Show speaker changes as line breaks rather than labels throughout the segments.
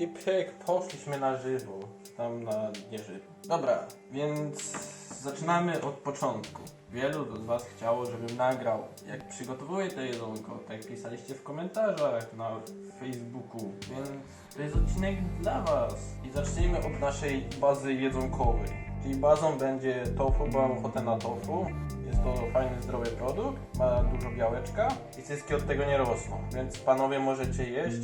I pyk, poszliśmy na żywo. Tam na nie żywo. Dobra, więc zaczynamy od początku. Wielu z Was chciało, żebym nagrał, jak przygotowuję to jedzonko, tak pisaliście w komentarzach na Facebooku, więc to jest odcinek dla Was. I zacznijmy od naszej bazy jedzonkowej. Czyli bazą będzie tofu, bo mam ochotę na tofu. Jest to fajny, zdrowy produkt, ma dużo białeczka i cyski od tego nie rosną, więc panowie możecie jeść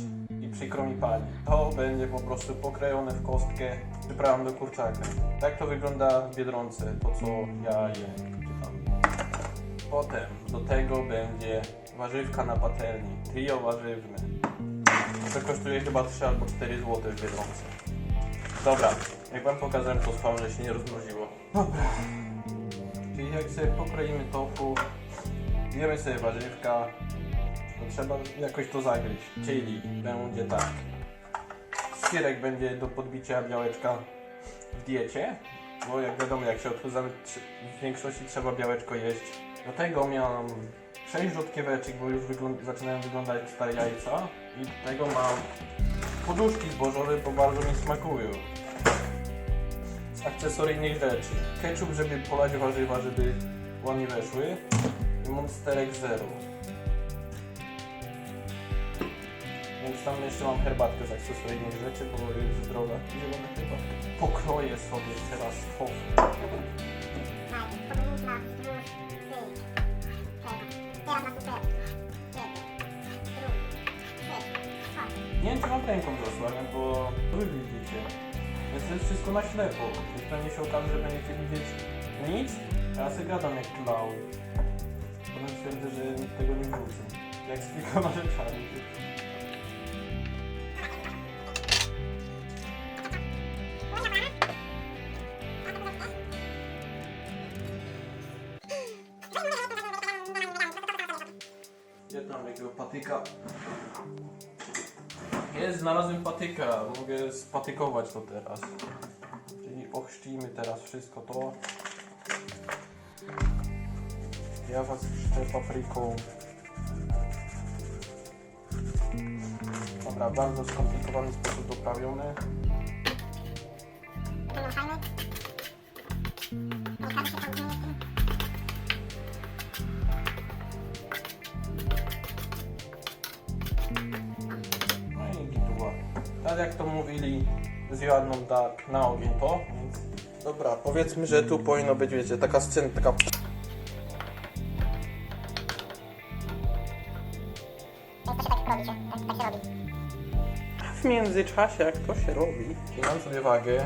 i przykro mi pani. To będzie po prostu pokrojone w kostkę, przyprawą do kurczaka. Tak to wygląda w Biedronce, to co ja jem. czy. Potem do tego będzie warzywka na patelni, trio warzywne. To kosztuje chyba 3 albo 4 zł w Biedronce. Dobra, jak wam pokazałem to spał, że się nie rozmroziło. Dobra. Czyli jak sobie pokroimy tofu, zjemy sobie warzywka, trzeba jakoś to zagryźć. Czyli będzie tak. Skierek będzie do podbicia białeczka w diecie, bo jak wiadomo, jak się odchudzamy, w większości trzeba białeczko jeść. Do tego miałam 6 rzodkieweczek, bo już wygląd- zaczynają wyglądać stare jajca. I do tego mam poduszki zbożowe, bo bardzo mi smakują. Z akcesoryjnych rzeczy. Ketchup, żeby polać warzywa, żeby ładnie weszły. I Monsterek Zero. Tam jeszcze mam herbatkę z akcesoryjnych rzeczy, bo jest zdrowa. Zielona herbatka. Pokroję sobie teraz tofu. Nie wiem, czy mam ręką zasłaniam, bo wy widzicie. Więc to jest wszystko na ślepo. Więc pewnie się okaże, że będziecie widzieć nic, a ja sobie gadam jak clown. Potem stwierdzę, że nikt tego nie wrócę. Jak z kilkoma rzeczami. Gdzie tam jakiego patyka? Jest, znalazłem patyka. Mogę spatykować to teraz. Czyli ochrzcimy teraz wszystko to. Ja was chrzczę papryką. Dobra, bardzo skomplikowany sposób doprawiony. No Tak jak to mówili, zjadną tak na ogień to, więc... Dobra, powiedzmy, że tu powinno być, wiecie, taka scena, taka... W międzyczasie, jak to się robi, mam sobie wagę.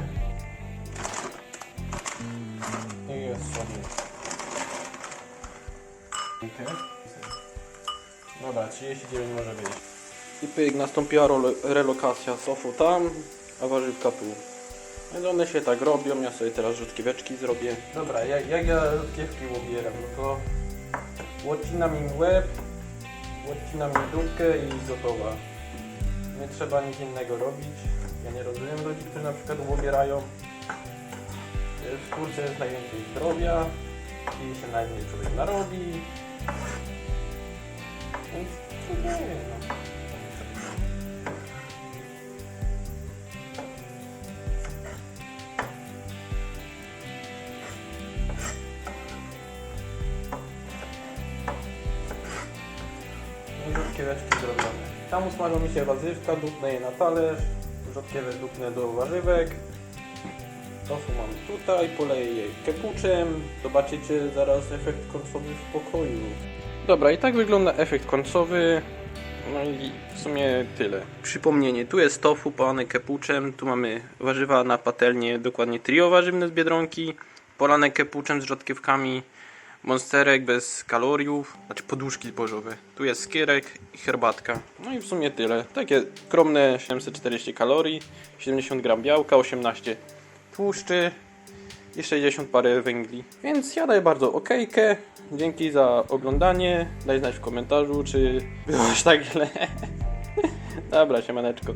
I jest sobie. Dobra, 39 może być. I pyk, nastąpiła relokacja sofu tam, a warzywka tu. Więc one się tak robią, ja sobie teraz rzutkieweczki zrobię. Dobra, jak, jak ja rzutkiewki łobieram, no to łocinam im łeb, łocinam im dupkę i gotowa. Nie trzeba nic innego robić. Ja nie rozumiem ludzi, którzy na przykład łobierają. W kurce jest najwięcej zdrowia i się najmniej człowiek narobi. Więc co nie no. Zrobione. Tam usmażą mi się warzywka, dupnę je na talerz, rzodkiewę dupnę do warzywek. Tofu mam tutaj, poleję je kepuczem. Zobaczycie zaraz efekt końcowy w pokoju. Dobra, i tak wygląda efekt końcowy. No i w sumie tyle. Przypomnienie, tu jest tofu polane kepuczem, tu mamy warzywa na patelnię, dokładnie trio warzywne z Biedronki, polane kepuczem z rzodkiewkami, monsterek bez kaloriów, znaczy poduszki zbożowe. Tu jest skierek i herbatka. No i w sumie tyle. Takie skromne 740 kalorii, 70 gram białka, 18 tłuszczy i 60 parę węgli. Więc jadaj bardzo okejkę. Dzięki za oglądanie. Daj znać w komentarzu, czy było aż tak źle. Dobra, siemaneczko.